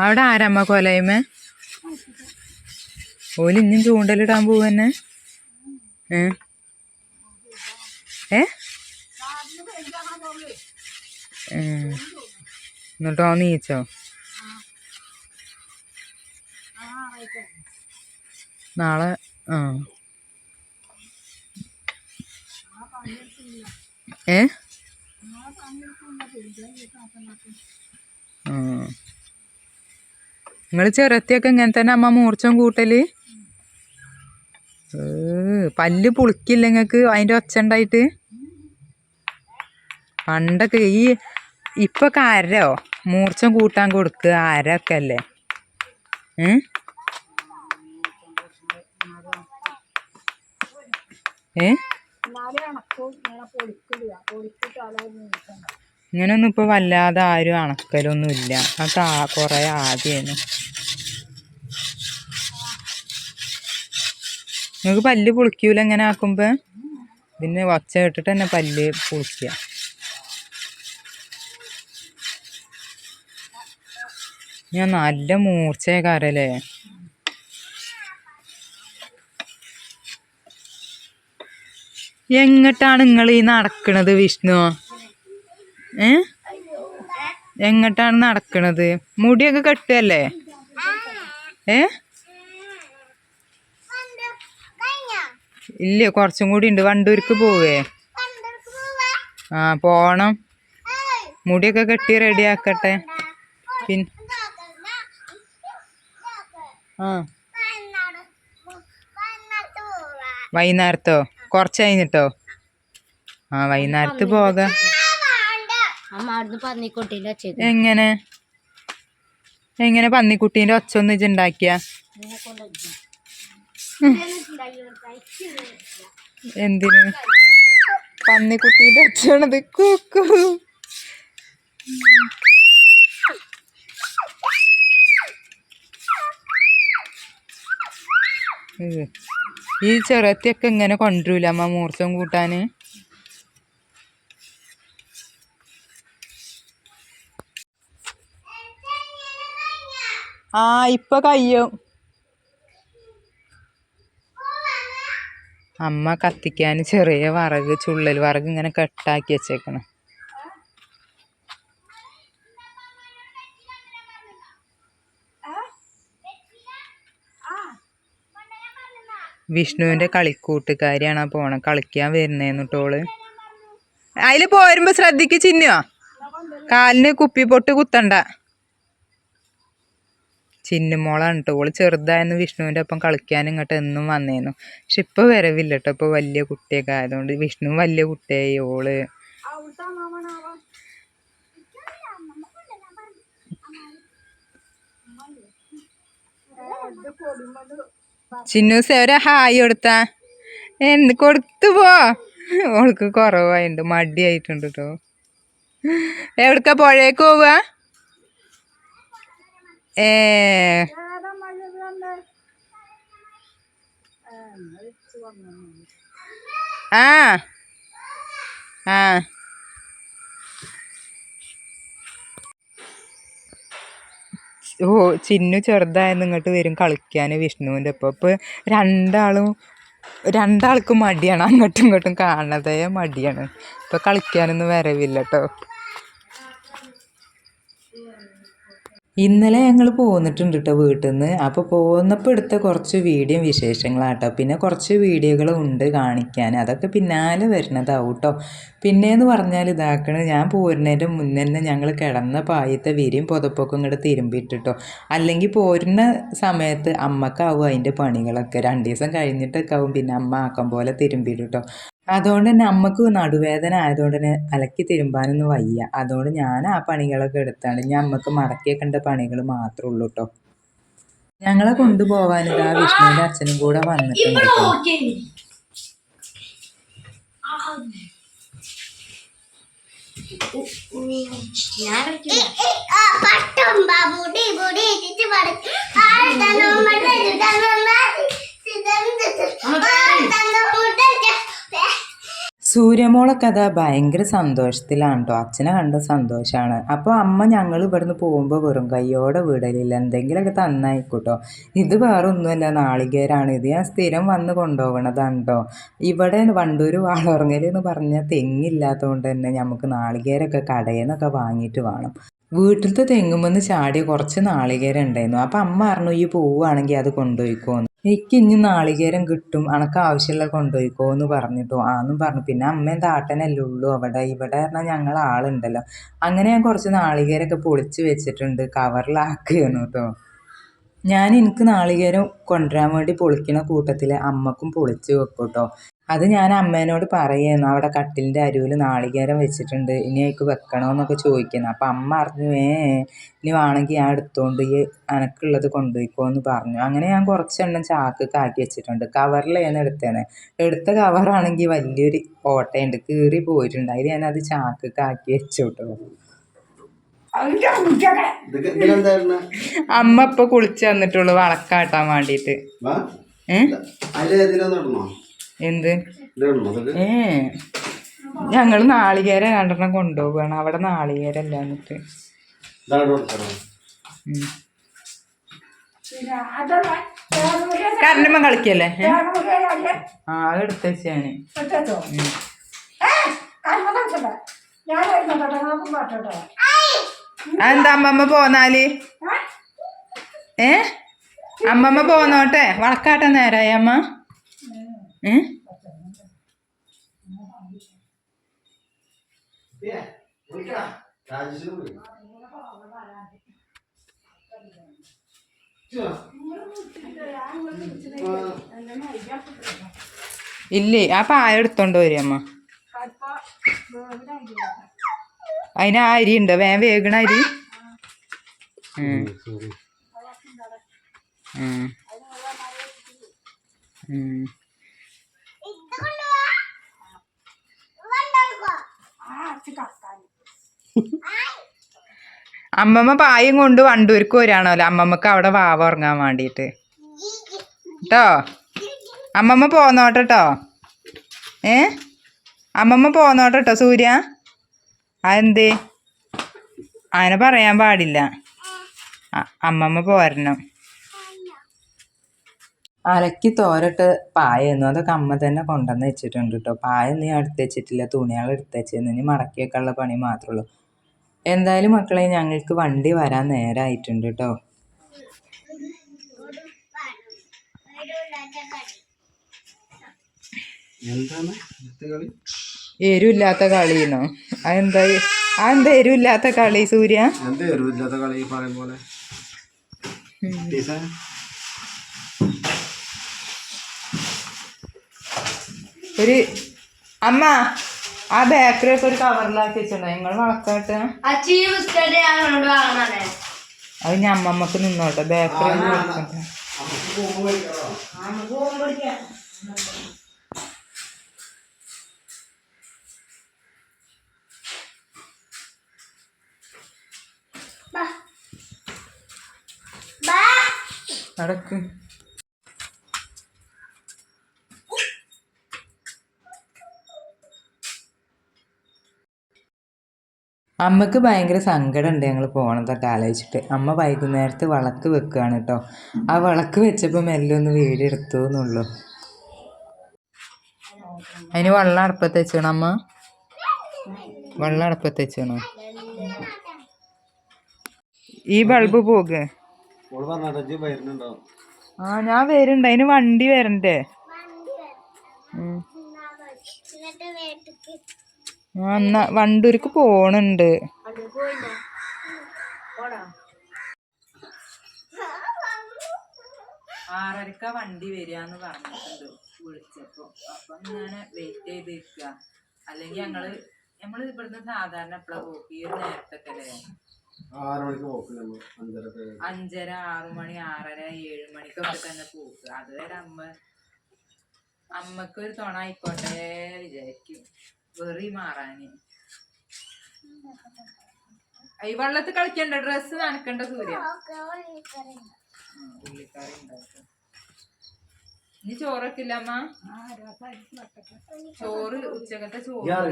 അവിടെ ആരമ്മ കൊലയുമേ? ഓൽ ഇഞ്ഞും ചൂണ്ടലിടാൻ പോവന്നെ? ഏ? ഏ. എന്നിട്ടോ നീച്ചോ? നാളെ ആ. ഏ? നിങ്ങൾ ചെറുത്തിയൊക്കെ ഇങ്ങനെ തന്നെ അമ്മ മൂർച്ചം കൂട്ടൽ പല്ല് പുളിക്കില്ല നിങ്ങൾക്ക് അതിന്റെ ഒച്ച ഉണ്ടായിട്ട്? പണ്ടൊക്കെ ഈ ഇപ്പൊ അരോ? മൂർച്ചം കൂട്ടാൻ കൊടുക്കുക അരൊക്കെ അല്ലേ? ഏ? ഇങ്ങനൊന്നും ഇപ്പൊ വല്ലാതെ ആരും അണക്കലൊന്നും ഇല്ല അതൊക്കെ ആ കൊറേ ആദ്യമായിരുന്നു നിങ്ങൾക്ക് പല്ല് പുളിക്കൂല ഇങ്ങനെ ആക്കുമ്പോ? പിന്നെ ഒച്ച കേട്ടിട്ട് തന്നെ പല്ല് പുളിക്കുക ഞാൻ നല്ല മൂർച്ചയാക്കാറല്ലേ എങ്ങട്ടാണ് നിങ്ങൾ ഈ നടക്കണത് വിഷ്ണു? ഏ? എങ്ങട്ടാണ് നടക്കണത്? മുടിയൊക്കെ കെട്ടുകയല്ലേ ഏ? ഇല്ല കുറച്ചും കൂടി ഉണ്ട്. വണ്ടൂർക്ക് പോവേ? ആ പോണം. മുടിയൊക്കെ കെട്ടി റെഡി ആക്കട്ടെ. പിൻ ആ. വൈകുന്നേരത്തോ? കുറച്ച് കഴിഞ്ഞിട്ടോ? ആ വൈകുന്നേരത്ത് പോകാം. എങ്ങനെ? എങ്ങനെ പന്നിക്കുട്ടീന്റെ ഒച്ച ഒന്ന് ഇജ്ജുണ്ടാക്കിയ എന്തിന്? പന്നിക്കുട്ടീന്റെ അച്ഛനത് കൂക്കു. ഈ ചെറുത്തിയൊക്കെ ഇങ്ങനെ കൊണ്ടുവരില്ല അമ്മ മൂർച്ചം കൂട്ടാന്? ആ ഇപ്പൊ കയ്യും. അമ്മ കത്തിക്കാൻ ചെറിയ വറക് ചുള്ളൽ വറക് ഇങ്ങനെ കെട്ടാക്കി വെച്ചേക്കണം. വിഷ്ണുവിന്റെ കളിക്കൂട്ടുകാരിയാണ് പോണ. കളിക്കാൻ വരുന്നേന്ന് കേട്ടോൾ അതിൽ പോരുമ്പോ ശ്രദ്ധിക്ക് ചിന്നോ കാലിന് കുപ്പി പൊട്ട് കുത്തണ്ട. ചിന്നുമോളാണ് കേട്ടോ ഓൾ ചെറുതായിരുന്നു വിഷ്ണുവിന്റെ ഒപ്പം കളിക്കാൻ ഇങ്ങോട്ട് എന്നും വന്നേനു. പക്ഷെ ഇപ്പൊ വരവില്ല കേട്ടോ ഇപ്പൊ വലിയ കുട്ടിയൊക്കെ ആയതുകൊണ്ട് വിഷ്ണു വലിയ കുട്ടിയായി ഓൾ. ചിന്നു ഒരു ഹായ് കൊടുത്താ. എന്ത് കൊടുത്തു പോ. ഓൾക്ക് കുറവായിട്ടുണ്ട് മടിയായിട്ടുണ്ട് കേട്ടോ എവിടക്ക പുഴയൊക്കെ പോവുക ഏ. ആ. ആ. ഓ ചിന്നു ചെറുതായെന്ന് ഇങ്ങോട്ട് വരും കളിക്കാൻ വിഷ്ണുവിന്റെ ഒപ്പം. ഇപ്പൊ രണ്ടാളും രണ്ടാൾക്കും മടിയാണ് അങ്ങോട്ടും ഇങ്ങോട്ടും കാണാതെ മടിയാണ്. ഇപ്പം കളിക്കാനൊന്നും വരവില്ല കേട്ടോ ഇന്നലെ ഞങ്ങൾ പോന്നിട്ടുണ്ട് കേട്ടോ വീട്ടിൽ നിന്ന് അപ്പോൾ പോന്നപ്പോൾ എടുത്ത കുറച്ച് വീഡിയോ വിശേഷങ്ങളാട്ടോ. പിന്നെ കുറച്ച് വീഡിയോകളും ഉണ്ട് കാണിക്കാൻ. അതൊക്കെ പിന്നാലെ വരുന്നതാവും കേട്ടോ പിന്നെയെന്ന് പറഞ്ഞാൽ ഇതാക്കണ ഞാൻ പോരുന്നതിന്റെ മുന്നേ തന്നെ ഞങ്ങൾ കിടന്ന പായത്തെ വിരിയും പുതപ്പൊക്കെ ഇങ്ങോട്ട് തിരുമ്പിയിട്ടിട്ടോ അല്ലെങ്കിൽ പോരുന്ന സമയത്ത് അമ്മക്കാവും അതിന്റെ പണികളൊക്കെ. രണ്ട് ദിവസം കഴിഞ്ഞിട്ടൊക്കെ ആവും പിന്നെ അമ്മ ആക്കം പോലെ തിരുമ്പിയിട്ടോ അതുകൊണ്ട് തന്നെ അമ്മയ്ക്ക് നടുവേദന ആയതുകൊണ്ട് തന്നെ അലക്കി തിരുമ്പാനൊന്നും വയ്യ. അതുകൊണ്ട് ഞാൻ ആ പണികളൊക്കെ എടുത്താണ്. ഞാൻ അമ്മയ്ക്ക് കണ്ട പണികൾ മാത്രമേ ഉള്ളൂ കേട്ടോ ഞങ്ങളെ കൊണ്ടുപോകാൻ ഇതാ വിഷ്ണുവിന്റെ അച്ഛനും കൂടെ വന്നിട്ടുണ്ട് കേട്ടോ സൂര്യമോളെ കഥ ഭയങ്കര സന്തോഷത്തിലാണ് കേട്ടോ അച്ഛനെ കണ്ട സന്തോഷമാണ് അപ്പോൾ അമ്മ ഞങ്ങൾ ഇവിടുന്ന് പോകുമ്പോൾ വെറും കയ്യോടെ വിടലില്ല. എന്തെങ്കിലുമൊക്കെ തന്നായിക്കോട്ടോ. ഇത് വേറെ ഒന്നുമല്ല നാളികേരാണ്. ഇത് ഞാൻ സ്ഥിരം വന്ന് കൊണ്ടുപോകണതാണ് കേട്ടോ ഇവിടെ വണ്ടൂർ വാളുറങ്ങൽ എന്ന് പറഞ്ഞാൽ തെങ്ങില്ലാത്തതുകൊണ്ട് തന്നെ നമുക്ക് നാളികേരൊക്കെ കടയിൽ വാങ്ങിയിട്ട് വേണം. വീട്ടിലത്തെ തെങ്ങുമെന്ന് ചാടിയ കുറച്ച് നാളികേരം ഉണ്ടായിരുന്നു അപ്പം അമ്മ പറഞ്ഞു ഈ പോവുകയാണെങ്കിൽ അത് കൊണ്ടുപോയിക്കോന്ന്. എനിക്ക് ഇനി നാളികേരം കിട്ടും അനക്ക് ആവശ്യമുള്ള കൊണ്ടുപോയിക്കോ എന്ന് പറഞ്ഞിട്ടോ. ആന്നും പറഞ്ഞു. പിന്നെ അമ്മയും താട്ടനല്ലേ ഉള്ളൂ. അവിടെ ഇവിടെ പറഞ്ഞാൽ ഞങ്ങൾ ആളുണ്ടല്ലോ. അങ്ങനെ ഞാൻ കുറച്ച് നാളികേരമൊക്കെ പൊളിച്ച് വെച്ചിട്ടുണ്ട്. കവറിലാക്കുകയാണ് കേട്ടോ. ഞാൻ എനിക്ക് നാളികേരം കൊണ്ടുവരാൻ വേണ്ടി പൊളിക്കുന്ന കൂട്ടത്തിൽ അമ്മക്കും പൊളിച്ച് വെക്കും കേട്ടോ. അത് ഞാൻ അമ്മേനോട് പറയുന്നു അവിടെ കട്ടിലിന്റെ അരുവിൽ നാളികേരം വെച്ചിട്ടുണ്ട്. ഇനി എനിക്ക് വെക്കണമെന്നൊക്കെ ചോദിക്കുന്നു. അപ്പം അമ്മ പറഞ്ഞു ഏ ഇനി വേണമെങ്കിൽ ഞാൻ എടുത്തോണ്ട് ഈ അനക്കുള്ളത് കൊണ്ടുപോയിക്കോ എന്ന് പറഞ്ഞു. അങ്ങനെ ഞാൻ കുറച്ചെണ്ണം ചാക്കൊക്കെ ആക്കി വെച്ചിട്ടുണ്ട്. കവറിലാണ് എടുത്തേനെ. എടുത്ത കവറാണെങ്കിൽ വലിയൊരു ഓട്ടയുണ്ട്. കീറി പോയിട്ടുണ്ട്. അതിൽ ഞാനത് ചാക്കൊക്കെ ആക്കി വെച്ചു കേട്ടോ അമ്മ ഇപ്പൊ കുളിച്ചു വന്നിട്ടുള്ളൂ. വളക്കാട്ടാൻ വേണ്ടിട്ട്. വാ. എന്ത്? ഏ. ഞങ്ങൾ നാളികേര രണ്ടെണ്ണം കൊണ്ടുപോവുകയാണ്. അവിടെ നാളികേരല്ല എന്നിട്ട്. കരണ്ടുമ്മ കളിക്കല്ലേ? ആ അത് എടുത്ത് വെച്ചാണ്. അതെന്താ അമ്മമ്മ പോന്നാൽ? ഏ? അമ്മമ്മ പോന്നോട്ടെ? വളക്കാട്ടെ നേരായി അമ്മ. ഏ. ഇല്ലേ. ആ പായ എടുത്തോണ്ട് വരും അമ്മ. അതിന് ആ അരി ഉണ്ട്? വേ വേഗണ അരി? ഉം. ഉം. ഉം. അമ്മമ്മ പായും കൊണ്ട് വണ്ടൂർക്ക് വരാണല്ലോ അമ്മമ്മക്ക് അവിടെ വാവ ഉറങ്ങാൻ വേണ്ടിയിട്ട്. കേട്ടോ അമ്മമ്മ പോന്നോട്ടോ ഏ? അമ്മമ്മ പോന്നോട്ടോ സൂര്യ. അതെന്ത്? അങ്ങനെ പറയാൻ പാടില്ല. അമ്മമ്മ പോരണം. അലക്കി തോരട്ട് പായന്നു. അതൊക്കെ അമ്മ തന്നെ കൊണ്ടുവന്ന് വെച്ചിട്ടുണ്ട് കേട്ടോ പായൊന്നും നീ എടുത്ത് വെച്ചിട്ടില്ല. തുണികൾ എടുത്ത് വെച്ചിരുന്നു. ഇനി മടക്കി വെക്കാനുള്ള പണി മാത്രമേ ഉള്ളൂ. എന്തായാലും മക്കളെ ഞങ്ങൾക്ക് വണ്ടി വരാൻ നേരമായിട്ടുണ്ട് കേട്ടോ എന്താണ്? കളിന്നോ അതെന്തായി എരുവില്ലാത്ത കളിയെന്നോ? അതെന്താ? അതെന്താ എരുവില്ലാത്ത കളി സൂര്യ? എന്താ എരിവില്ലാത്ത കളി പറയും പോലെ? ഒരു അമ്മ ആ ബേക്കറി ഒക്കെ ഒരു കവറിലാക്കി വെച്ചിട്ടുണ്ടോ. നിങ്ങൾ വളക്കാട്ട്. അത് ഞാൻ അമ്മമ്മക്ക് നിന്നോട്ടെ. ബേക്കറി നടക്ക്. അമ്മയ്ക്ക് ഭയങ്കര സങ്കടമുണ്ട് ഞങ്ങൾ പോണതൊക്കെ ആലോചിച്ചിട്ട്. അമ്മ വൈകുന്നേരത്ത് വിളക്ക് വെക്കുകയാണ് കേട്ടോ ആ വിളക്ക് വെച്ചപ്പോൾ മെല്ലെ ഒന്ന് വീടെടുത്തു എന്നുള്ളൂ. അതിന് വെള്ളം അടുപ്പത്ത് വെച്ചോണം അമ്മ? വെള്ളം അടുപ്പത്ത് വെച്ചണോ? ഈ ബൾബ് പോക. ആ ഞാൻ വരുന്നുണ്ട് അതിന് വണ്ടി വരണ്ടേ. ഉം. ആ എന്നാ വണ്ടൂർക്ക് പോണുണ്ട്. ആറരക്ക വണ്ടി വരികയെന്ന് പറഞ്ഞിട്ടുണ്ട് വിളിച്ചപ്പോൾ. അപ്പൊ ഞാൻ വെയിറ്റ് ചെയ്ത് നിൽക്കുക അല്ലെങ്കിൽ ഞങ്ങൾ നമ്മൾ ഇവിടുന്ന് സാധാരണ എപ്പോഴാ പോക്ക് ഈ ഒരു നേരത്തൊക്കെ അല്ലേ? ആറ് മണിക്ക് പോക്കില്ല നമ്മൾ അഞ്ചര ആറു മണി ആറര ഏഴ് മണിക്കൊക്കെ തന്നെ പോക്ക് അതുവരെ അമ്മ അമ്മക്കൊരു തുണ ആയിക്കോട്ടെ വിചാരിക്കും. വെറി മാറാന്. ഈ വെള്ളത്തിൽ കളിക്കണ്ട ഡ്രസ്സ് നനക്കണ്ട സൂര്യ. ഉള്ളിക്കറി ഉണ്ടാക്കും ഇനി ചോറൊക്കില്ല അമ്മ? ചോറ് ഉച്ചക്കത്തെ ചോറ്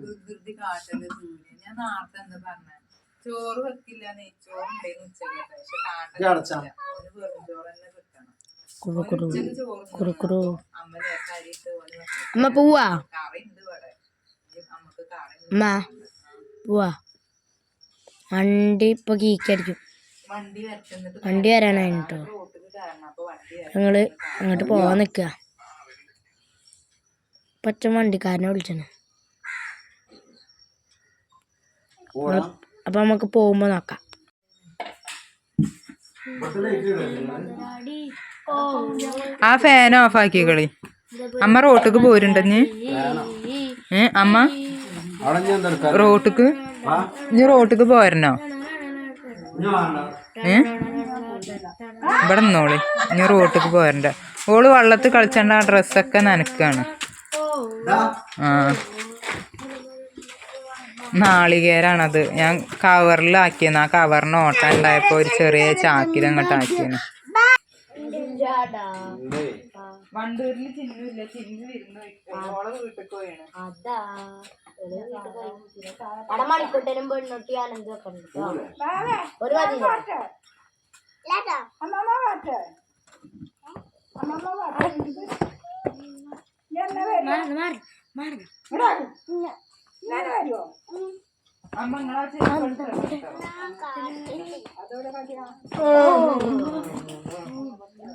വികൃതി കാട്ടൽ സൂര്യൻ ഞാൻ നേരത്തെ എന്താ പറഞ്ഞ? ചോറ് വെക്കില്ല നെയ്ച്ചോറ് ഉച്ചകത്തെ ഉച്ചക്കത്തെ. പക്ഷെ വെറും ചോറ് തന്നെ കിട്ടണം കുറു ഓന് ഉച്ചയ്ക്ക് ചോറ് കുറു കുറു അമ്മ പോവാ. അമ്മ പോവാ? വണ്ടി ഇപ്പൊ കീക്കായിരിക്കും വണ്ടി വരാനായി കേട്ടോ. ഞങ്ങൾ അങ്ങോട്ട് പോവാൻ നിക്കുക പച്ച വണ്ടിക്കാരനെ വിളിച്ചാണ്. പോടാ. അപ്പൊ നമുക്ക് പോകുമ്പോ നോക്കാം. ആ ഫാൻ ഓഫ് ആക്കി ആക്കിക്കളി അമ്മ റോട്ടിക്ക് പോരുണ്ടെന്ന് ഏ അമ്മ? റോട്ടിക്ക് ഇനി റോട്ടിക്ക്? പോരണോ? ഏ? ഇവിടെ നിന്നോളി. ഇനി റോട്ടിക്ക് പോരണ്ട. ഓൾ വള്ളത്തിൽ കളിച്ചണ്ട ആ ഡ്രസ്സൊക്കെ നനക്കാണ്. ആ. നാളികേരാണത്. ഞാൻ കവറിലാക്കിയെന്ന് ആ കവറിന് ഓട്ടം ഉണ്ടായപ്പോ ഒരു ചെറിയ ചാക്കിൽ അങ്ങോട്ട് ആക്കിയാണ് ഇല്ലേ? വണ്ടൂരിൽ ചിന്നില്ല ചിന്നു വരുന്നു ഓളെ വീട്ടിൽ പോയാണ്. അവിടെ മണിക്കൂട്ടനും പെണ്ണൊട്ടി ആനന്ദ് ഒക്കെ ഉണ്ട് ഒരു മതി അമ്മ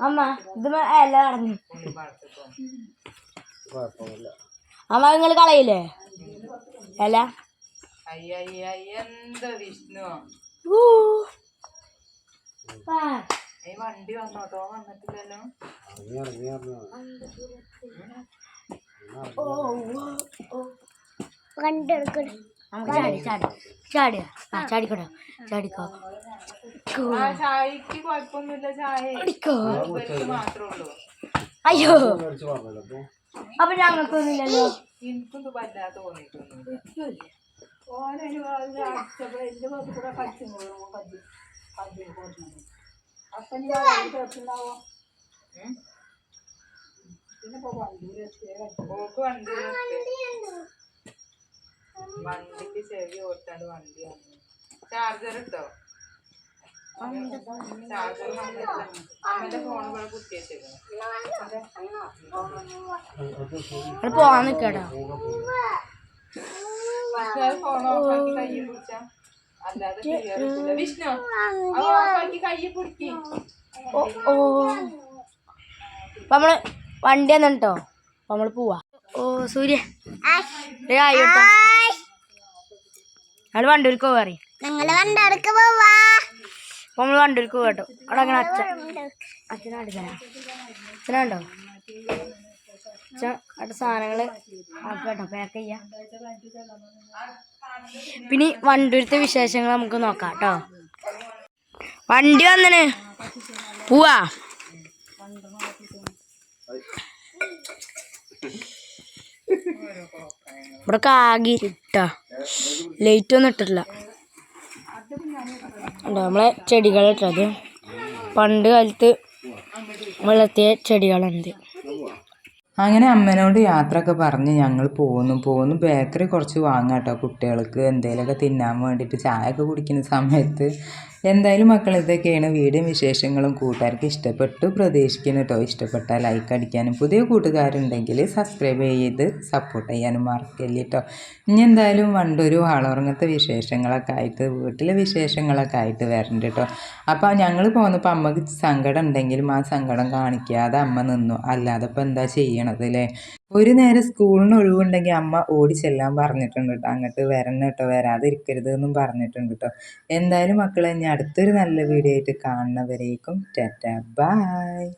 അമ്മ ഇത് ഇല പറഞ്ഞു കുഴപ്പമില്ല അമ്മ നിങ്ങൾ കളയില്ലേ? ഇല എന്ത് വിഷ്ണു വണ്ടി വന്നോട്ടോ? വന്നിട്ടില്ലല്ലോ. ചാടി ചാടി. ചാടിയാ. ചാടിക്കോ. ചായക്ക് കുഴപ്പമൊന്നുമില്ല ചായ. മാത്രമേ ഉള്ളൂ. അയ്യോ. അപ്പൊ. അപ്പൊ ഞങ്ങൾക്കൊന്നുമില്ലല്ലോ. എനിക്കും വല്ലാതെ തോന്നിയിട്ടൊന്നുമില്ല. ഉം? ഓക്ക് വണ്ടി വണ്ടിക്ക് ചെവി ഓട്ടാണ്ട് വണ്ടി വന്നു ചാർജർ ഇട്ടോ ചാർജർ അമ്മന്റെ ഫോൺ ഇവിടെ കുത്തിയേച്ചേക്കണം അത് പോവാൻ നിക്കട്ടോ ഫോൺ ഓഫാക്കി ചാർജർ പിടിച്ചാ അല്ലാതെ നിക്കടാ. വിഷ്ണു നമ്മൾ വണ്ടി വന്നിട്ടോ? നമ്മൾ നമ്മൾ പോവാ. ഓ സൂര്യ. ദേ ആയി കേട്ടോ ഞങ്ങൾ വണ്ടൂർക്ക് പോവാറി ഞങ്ങൾ വണ്ടടക്ക് പോവാ. അപ്പൊ നമ്മൾ കേട്ടോ. അവിടെ അങ്ങനെ അച്ഛൻ. അച്ഛനാ തരാം അച്ഛനുണ്ടോ അച്ഛൻ അവിടെ സാധനങ്ങൾ കേട്ടോ പാക്ക് ചെയ്യാം. പിന്നെ ഈ വണ്ടൂരത്തെ വിശേഷങ്ങൾ നമുക്ക് നോക്കാം കേട്ടോ. വണ്ടി വന്നിന്. പോവാ. ഇവിടെ കാകിട്ടാ ലൈറ്റ് ഒന്നും ഇട്ടിട്ടില്ല. നമ്മളെ ചെടികൾ ഇട്ടത് പണ്ട് കാലത്ത് വളർത്തിയ ചെടികളുണ്ട് അങ്ങനെ അമ്മനോട് യാത്രയൊക്കെ പറഞ്ഞ് ഞങ്ങൾ പോന്നു. പോന്നു ബേക്കറി കുറച്ച് വാങ്ങാം കേട്ടോ കുട്ടികൾക്ക്. എന്തെങ്കിലുമൊക്കെ തിന്നാൻ വേണ്ടിയിട്ട് ചായ ഒക്കെ കുടിക്കുന്ന സമയത്ത് എന്തായാലും മക്കൾ ഇതൊക്കെയാണ് വീടും വിശേഷങ്ങളും. കൂട്ടുകാർക്ക് ഇഷ്ടപ്പെട്ടു പ്രതീക്ഷിക്കുന്നു കേട്ടോ ഇഷ്ടപ്പെട്ടാൽ ലൈക്ക് അടിക്കാനും. പുതിയ കൂട്ടുകാരുണ്ടെങ്കിൽ സബ്സ്ക്രൈബ് ചെയ്ത് സപ്പോർട്ട് ചെയ്യാനും മറക്കില്ല കേട്ടോ ഇനി എന്തായാലും വണ്ടൊരു വളർന്നത്തെ വിശേഷങ്ങളൊക്കെ ആയിട്ട് വീട്ടിലെ വിശേഷങ്ങളൊക്കെ ആയിട്ട് വരണ്ട് കേട്ടോ അപ്പോൾ ഞങ്ങൾ പോന്നപ്പോൾ അമ്മയ്ക്ക് സങ്കടം ഉണ്ടെങ്കിലും ആ സങ്കടം കാണിക്കാതെ അമ്മ നിന്നു. അല്ലാതെ ഇപ്പം എന്താ ചെയ്യണത് അല്ലേ ഒരു നേരം സ്കൂളിന് ഒഴിവുണ്ടെങ്കിൽ അമ്മ ഓടി ചെല്ലാൻ പറഞ്ഞിട്ടുണ്ട് കേട്ടോ. അങ്ങോട്ട് വരണം കേട്ടോ വരാതിരിക്കരുത് എന്നും പറഞ്ഞിട്ടുണ്ട് കേട്ടോ. എന്തായാലും മക്കളെ ഇനി അടുത്തൊരു നല്ല വീഡിയോ ആയിട്ട് കാണുന്നവരേക്കും ടാറ്റ. ബായ്